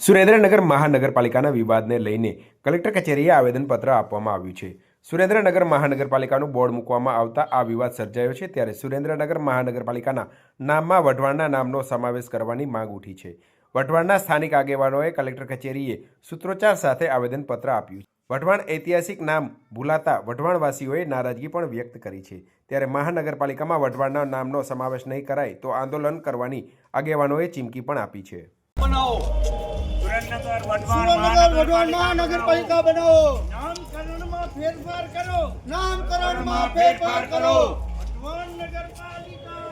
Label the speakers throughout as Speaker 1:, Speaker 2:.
Speaker 1: સુરેન્દ્રનગર મહાનગરપાલિકાના વિવાદને લઈને કલેક્ટર કચેરીએ આવેદનપત્ર આપવામાં આવ્યું છે. સુરેન્દ્રનગર મહાનગરપાલિકાનું બોર્ડ મૂકવામાં આવતા આ વિવાદ સર્જાયો છે ત્યારે સુરેન્દ્રનગર મહાનગરપાલિકાના નામમાં વઢવાણના નામનો સમાવેશ કરવાની માંગ ઉઠી છે. વઢવાણના સ્થાનિક આગેવાનોએ કલેક્ટર કચેરીએ સૂત્રોચ્ચાર સાથે આવેદનપત્ર આપ્યું વઢવાણ ઐતિહાસિક નામ ભૂલાતા વઢવાણવાસીઓએ નારાજગી પણ વ્યક્ત કરી છે. ત્યારે મહાનગરપાલિકામાં વઢવાણના નામનો સમાવેશ નહીં કરાય તો આંદોલન કરવાની આગેવાનોએ ચીમકી પણ આપી છે.
Speaker 2: બનાવો. સુરેન્દ્રનગર વઢવાણ
Speaker 3: સુરેન્દ્રનગર મહાનગરપાલિકા બનાવો.
Speaker 2: નામકરણમાં ફેરફાર કરો.
Speaker 3: નામકરણમાં ફેરફાર કરો.
Speaker 2: વઢવાણ નગરપાલિકા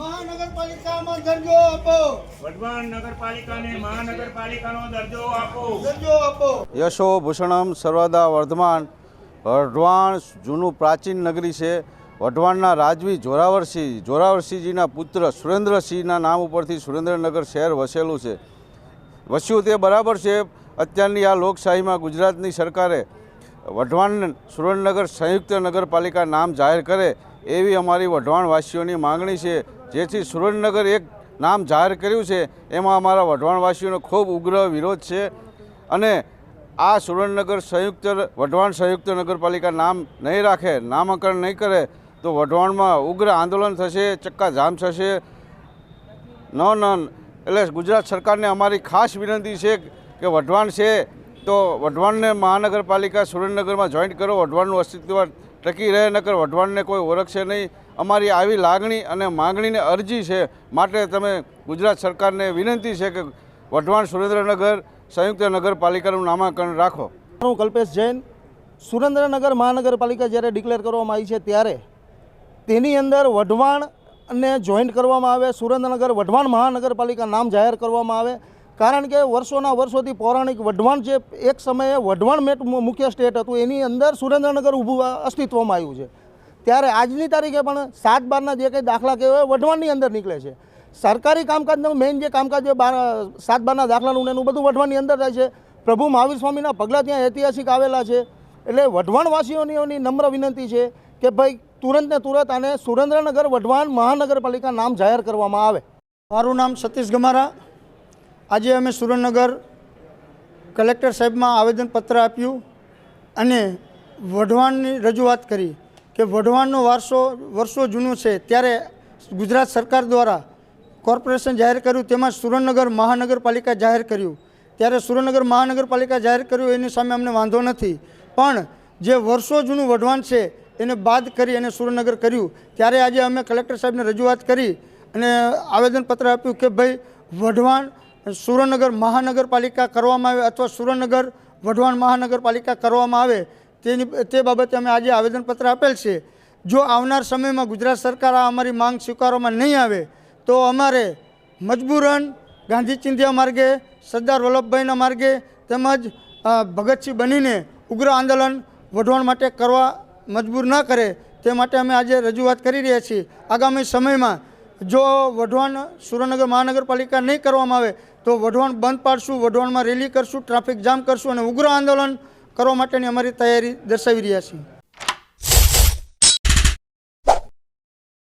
Speaker 3: મહાનગરપાલિકામાં દરજ્જો આપો.
Speaker 2: વઢવાણ નગરપાલિકાને મહાનગરપાલિકાનો દરજ્જો આપો.
Speaker 3: દરજ્જો આપો.
Speaker 4: યશો ભૂષણમ સર્વદા વર્ધમાન. વઢવાણ જૂનું પ્રાચીન નગરી છે. વઢવાણના રાજવી જોરાવરસિંહ જોરાવરસિંહજીના પુત્ર સુરેન્દ્રસિંહના નામ ઉપરથી સુરેન્દ્રનગર શહેર વસેલું છે. વસ્યું તે બરાબર છે. અત્યારની આ લોકશાહીમાં ગુજરાતની સરકારે વઢવાણ સુરેન્દ્રનગર સંયુક્ત નગરપાલિકા નામ જાહેર કરે એવી અમારી વઢવાણવાસીઓની માંગણી છે. જેથી સુરેન્દ્રનગર એક નામ જાહેર કર્યું છે, એમાં અમારા વઢવાણવાસીઓનો ખૂબ ઉગ્ર વિરોધ છે. અને આ સુરેન્દ્રનગર સંયુક્ત, વઢવાણ સંયુક્ત નગરપાલિકા નામ નહીં રાખે, નામકરણ નહીં કરે, તો વઢવાણમાં ઉગ્ર આંદોલન થશે, ચક્કાજામ થશે. ન ન એટલે ગુજરાત સરકારને અમારી ખાસ વિનંતી છે કે વઢવાણ છે, તો વઢવાણને મહાનગરપાલિકા સુરેન્દ્રનગરમાં જોઈન્ટ કરો, વઢવાણનું અસ્તિત્વ ટકી રહે, નકર વઢવાણને કોઈ ઓળખશે નહીં. અમારી આવી લાગણી અને માંગણીને અરજી છે માટે તમે ગુજરાત સરકારને વિનંતી છે કે વઢવાણ સુરેન્દ્રનગર સંયુક્ત નગરપાલિકાનું નામાંકન રાખો.
Speaker 3: હું કલ્પેશ જૈન, સુરેન્દ્રનગર મહાનગરપાલિકા જ્યારે ડિક્લેર કરવામાં આવી છે ત્યારે તેની અંદર વઢવાણ ને જોઈન્ટ કરવામાં આવે, સુરેન્દ્રનગર વઢવાણ મહાનગરપાલિકા નામ જાહેર કરવામાં આવે. કારણ કે વર્ષોના વર્ષોથી પૌરાણિક વઢવાણ જે એક સમયે વઢવાણ મેટ મુખ્ય સ્ટેટ હતું, એની અંદર સુરેન્દ્રનગર ઊભું અસ્તિત્વમાં આવ્યું છે. ત્યારે આજની તારીખે પણ સાત બારના જે કંઈ દાખલા કહેવાય વઢવાણની અંદર નીકળે છે. સરકારી કામકાજનું મેઇન જે કામકાજ બાર, સાત બારના દાખલાનું એનું બધું વઢવાણની અંદર થાય છે. પ્રભુ મહાવીર સ્વામીના પગલાં ત્યાં ઐતિહાસિક આવેલા છે. એટલે વઢવાણવાસીઓની નમ્ર વિનંતી છે કે ભાઈ તુરંત ને તુરંત આને સુરેન્દ્રનગર વઢવાણ મહાનગરપાલિકા નામ જાહેર કરવામાં આવે.
Speaker 5: મારું નામ સતીશ ગમારા. આજે અમે સુરેન્દ્રનગર કલેક્ટર સાહેબમાં આવેદનપત્ર આપ્યું અને વઢવાણની રજૂઆત કરી કે વઢવાણનો વારસો વર્ષો જૂનું છે ત્યારે ગુજરાત સરકાર દ્વારા કોર્પોરેશન જાહેર કર્યું તેમાં સુરેન્દ્રનગર મહાનગરપાલિકા જાહેર કર્યું. ત્યારે સુરેન્દ્રનગર મહાનગરપાલિકા જાહેર કર્યું એની સામે અમને વાંધો નથી. પણ જે વર્ષો જૂનું વઢવાણ છે એને બાદ કરી અને સુરેન્દ્રનગર કર્યું. ત્યારે આજે અમે કલેક્ટર સાહેબને રજૂઆત કરી અને આવેદનપત્ર આપ્યું કે ભાઈ, વઢવાણ સુરેન્દ્રનગર મહાનગરપાલિકા કરવામાં આવે અથવા સુરેન્દ્રનગર વઢવાણ મહાનગરપાલિકા કરવામાં આવે, તેની, તે બાબતે અમે આજે આવેદનપત્ર આપેલ છે. જો આવનાર સમયમાં ગુજરાત સરકાર આ અમારી માંગ સ્વીકારવામાં નહીં આવે, તો અમારે મજબૂરન ગાંધી ચિંધ્યા માર્ગે, સરદાર વલ્લભભાઈના માર્ગે તેમજ ભગતસિંહ બનીને ઉગ્ર આંદોલન વઢવાણ માટે કરવા મજબૂર ન કરે તે માટે અમે આજે રજૂઆત કરી રહ્યા છીએ. આગામી સમયમાં જો વઢવાણ સુરેન્દ્રનગર મહાનગરપાલિકા નહીં કરવામાં આવે, તો વઢવાણ બંધ પાડશું, વઢવાણમાં રેલી કરશું, ટ્રાફિક જામ કરશું અને ઉગ્ર આંદોલન કરવા માટેની અમારી તૈયારી દર્શાવી રહ્યા છીએ.